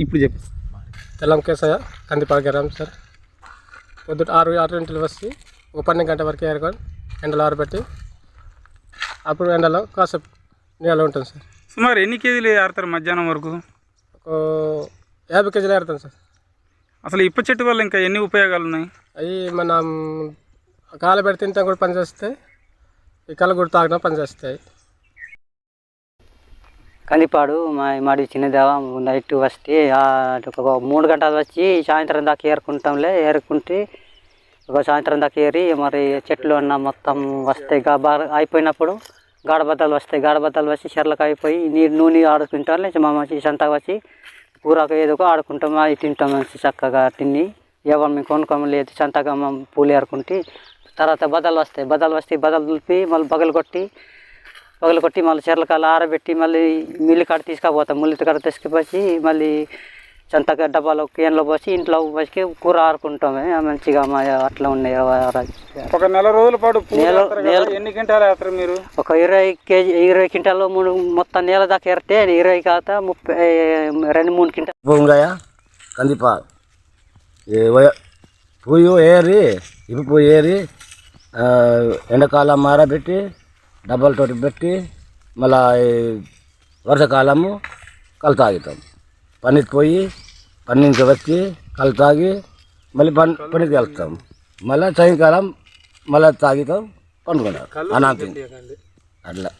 ఇప్పుడు చెప్పు. తెల్లం కేసయ్య కందిపాడు గ్రామం సార్. పొద్దుట ఆరు ఆరు గంటలు వచ్చి ఒక పన్నెండు గంటల వరకు ఏరుకొని ఎండలో ఆరబెట్టి అప్పుడు ఎండలో కాసేపు నీళ్ళు ఉంటుంది సార్. సుమారు ఎన్ని కేజీలు ఆడతారు మధ్యాహ్నం వరకు? ఒక యాభై కేజీలు ఏరుతాం సార్. అసలు ఇప్ప చెట్టు వల్ల ఇంకా ఎన్ని ఉపయోగాలు ఉన్నాయి? అవి మనం కాలు పెడితే తింటే కూడా పనిచేస్తాయి ఈ కళ్ళు కూడా తాగడం పనిచేస్తాయి. కందిపాడు మా మాడి చిన్నదేవ నైట్ వస్తే ఒక మూడు గంటలు వచ్చి సాయంత్రం దాకా ఏరుకుంటాంలే ఏరుకుంటే ఒక సాయంత్రం దాకా ఏరి మరి చెట్లు అన్న మొత్తం వస్తాయి. గా- బాగా అయిపోయినప్పుడు గాడబద్దలు వస్తాయి. గాడబద్దలు వచ్చి చెర్లకు అయిపోయి నీరు నూనె ఆడుకుంటాం లేచి మా మంచి సంతకు వచ్చి కూరకు ఏదో ఆడుకుంటాం అవి తింటాం మంచి చక్కగా తిని ఎవరు మేము కొనుక్కోమని లేదు సంతగా పూలు ఏరుకుంటే తర్వాత బదలు వస్తాయి. బదలు వస్తే బదలు దులిపి మళ్ళీ బగలు కొట్టి పగలు కొట్టి మళ్ళీ చెర్లకాలు ఆరబెట్టి మళ్ళీ మిల్లు కాడ తీసుకుపోతాం. మిల్లు కాడ తీసుకుపోయి మళ్ళీ చంతగా డబ్బాలో కేన్లో పోసి ఇంట్లో పోసి కూర ఆరుకుంటామే మంచిగా మా అట్లా ఉన్నాయి ఒక నెల రోజుల పాటు ఎన్ని వేస్తారు మీరు? ఒక ఇరవై కేజీ ఇరవై క్వింటాలు మూడు మొత్తం నేల దాకా ఏరితే ఇరవై కాక ముప్పై రెండు మూడు క్వింటాల్. పొంగయ కందిపా పువ్వు ఏరి ఇవి పువ్వు ఏరి ఎండాకాలం మారబెట్టి డబ్బాలతోటి పెట్టి మళ్ళా వర్షాకాలము కలు తాగుతాం. పనికి పోయి పని నుంచి వచ్చి కలు తాగి మళ్ళీ పని పనికి వెళ్తాం. మళ్ళీ సాయంకాలం మళ్ళీ తాగుతాం పండుకుంటాం. అనాథం. అట్లా.